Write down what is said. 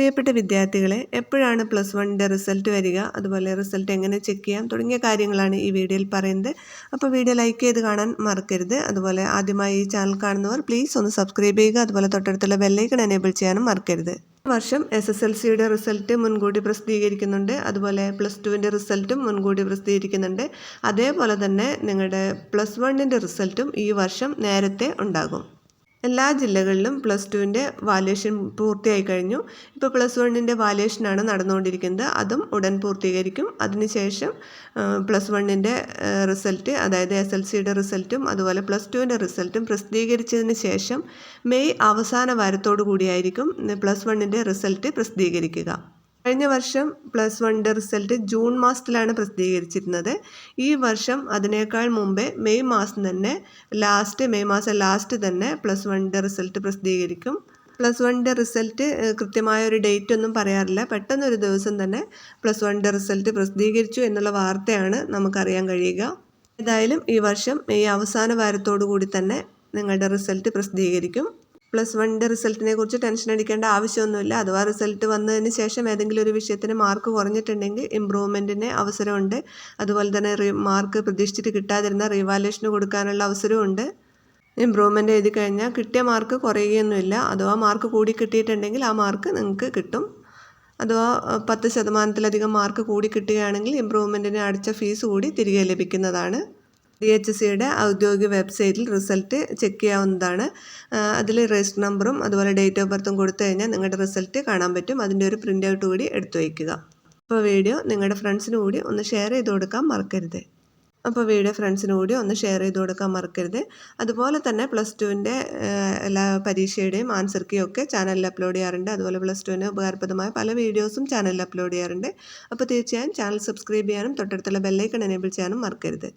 പ്രിയപ്പെട്ട വിദ്യാർത്ഥികളെ എപ്പോഴാണ് പ്ലസ് വണ്ണിന്റെ റിസൾട്ട് വരിക? അതുപോലെ റിസൾട്ട് എങ്ങനെ ചെക്ക് ചെയ്യാം? തുടങ്ങിയ കാര്യങ്ങളാണ് ഈ വീഡിയോയിൽ പറയുന്നത്. അപ്പോൾ വീഡിയോ ലൈക്ക് ചെയ്ത് കാണാൻ മറക്കരുത്. അതുപോലെ ആദ്യമായി ഈ ചാനൽ കാണുന്നവർ പ്ലീസ് ഒന്ന് സബ്സ്ക്രൈബ് ചെയ്യുക. അതുപോലെ തൊട്ടടുത്തുള്ള ബെല്ലൈക്കൺ എനേബിൾ ചെയ്യാനും മറക്കരുത്. വർഷം എസ് എസ് എൽ സിയുടെ റിസൾട്ട് മുൻകൂട്ടി പ്രസിദ്ധീകരിക്കുന്നുണ്ട്. അതുപോലെ പ്ലസ് ടുവിന്റെ റിസൾട്ടും മുൻകൂട്ടി പ്രസിദ്ധീകരിക്കുന്നുണ്ട്. അതേപോലെ തന്നെ നിങ്ങളുടെ പ്ലസ് വണ്ണിന്റെ റിസൾട്ടും ഈ വർഷം നേരത്തെ ഉണ്ടാകും. എല്ലാ ജില്ലകളിലും പ്ലസ് ടുവിന്റെ വാല്യുവേഷൻ പൂർത്തിയായി കഴിഞ്ഞു. ഇപ്പോൾ പ്ലസ് വണ്ണിന്റെ വാല്യുവേഷനാണ് നടന്നുകൊണ്ടിരിക്കുന്നത്. അതും ഉടൻ പൂർത്തീകരിക്കും. അതിനുശേഷം പ്ലസ് വണ്ണിന്റെ റിസൾട്ട് അതായത് എസ് എൽ സിയുടെ റിസൾട്ടും അതുപോലെ പ്ലസ് ടുവിന്റെ റിസൾട്ടും പ്രസിദ്ധീകരിച്ചതിന് ശേഷം മെയ് അവസാന വാരത്തോടു കൂടിയായിരിക്കും പ്ലസ് വണ്ണിന്റെ റിസൾട്ട് പ്രസിദ്ധീകരിക്കുക. കഴിഞ്ഞ വർഷം പ്ലസ് വണ്ണിന്റെ റിസൾട്ട് ജൂൺ മാസത്തിലാണ് പ്രസിദ്ധീകരിച്ചിരുന്നത്. ഈ വർഷം അതിനേക്കാൾ മുമ്പേ മെയ് മാസം തന്നെ ലാസ്റ്റ് മെയ് മാസം ലാസ്റ്റ് തന്നെ പ്ലസ് വണ്ണിന്റെ റിസൾട്ട് പ്രസിദ്ധീകരിക്കും. പ്ലസ് വണ്ണിന്റെ റിസൾട്ട് കൃത്യമായ ഒരു ഡേറ്റ് ഒന്നും പറയാറില്ല. പെട്ടെന്നൊരു ദിവസം തന്നെ പ്ലസ് വണ്ണിന്റെ റിസൾട്ട് പ്രസിദ്ധീകരിച്ചു എന്നുള്ള വാർത്തയാണ് നമുക്കറിയാൻ കഴിയുക. ഏതായാലും ഈ വർഷം മെയ് അവസാന വാരത്തോടു കൂടി തന്നെ നിങ്ങളുടെ റിസൾട്ട് പ്രസിദ്ധീകരിക്കും. പ്ലസ് വണ്ണിന്റെ റിസൾട്ടിനെ കുറിച്ച് ടെൻഷൻ അടിക്കേണ്ട ആവശ്യമൊന്നുമില്ല. അഥവാ റിസൾട്ട് വന്നതിന് ശേഷം ഏതെങ്കിലും ഒരു വിഷയത്തിന് മാർക്ക് കുറഞ്ഞിട്ടുണ്ടെങ്കിൽ ഇമ്പ്രൂവ്മെന്റിന് അവസരമുണ്ട്. അതുപോലെ തന്നെ മാർക്ക് പ്രതീക്ഷിച്ചിട്ട് കിട്ടാതിരുന്ന റീവാലുവേഷന് കൊടുക്കാനുള്ള അവസരമുണ്ട് ഇമ്പ്രൂവ്മെന്റ് എഴുതി കഴിഞ്ഞാൽ കിട്ടിയ മാർക്ക് കുറയുകയൊന്നുമില്ല. അഥവാ മാർക്ക് കൂടി കിട്ടിയിട്ടുണ്ടെങ്കിൽ ആ മാർക്ക് നിങ്ങൾക്ക് കിട്ടും. അഥവാ പത്ത് ശതമാനത്തിലധികം മാർക്ക് കൂടി കിട്ടുകയാണെങ്കിൽ ഇമ്പ്രൂവ്മെന്റിന് അടച്ച ഫീസ് കൂടി തിരികെ ലഭിക്കുന്നതാണ്. ഡി എച്ച് സിയുടെ ഔദ്യോഗിക വെബ്സൈറ്റിൽ റിസൾട്ട് ചെക്ക് ചെയ്യാവുന്നതാണ്. അതിൽ രജിസ്റ്റർ നമ്പറും അതുപോലെ ഡേറ്റ് ഓഫ് ബർത്തും കൊടുത്തു കഴിഞ്ഞാൽ നിങ്ങളുടെ റിസൾട്ട് കാണാൻ പറ്റും. അതിന്റെ ഒരു പ്രിന്റ് ഔട്ട് കൂടി എടുത്തു വയ്ക്കുക. അപ്പോൾ വീഡിയോ നിങ്ങളുടെ ഫ്രണ്ട്സിന് കൂടി ഒന്ന് ഷെയർ ചെയ്ത് കൊടുക്കാൻ മറക്കരുത്. അപ്പോൾ വീഡിയോ ഫ്രണ്ട്സിന് കൂടി ഒന്ന് ഷെയർ ചെയ്ത് കൊടുക്കാൻ മറക്കരുത്. അതുപോലെ തന്നെ പ്ലസ് ടുവിന്റെ എല്ലാ പരീക്ഷയുടെയും ആൻസർ കീ ഒക്കെ ചാനലിൽ അപ്ലോഡ് ചെയ്യാറുണ്ട്. അതുപോലെ പ്ലസ് ടുവിന് ഉപകാരപ്രദമായ പല വീഡിയോസും ചാനലിൽ അപ്ലോഡ് ചെയ്യാറുണ്ട്. അപ്പോൾ തീർച്ചയായും ചാനൽ സബ്സ്ക്രൈബ് ചെയ്യാനും തൊട്ടടുത്തുള്ള ബെല്ലൈക്കൺ എനേബിൾ ചെയ്യാനും മറക്കരുത്.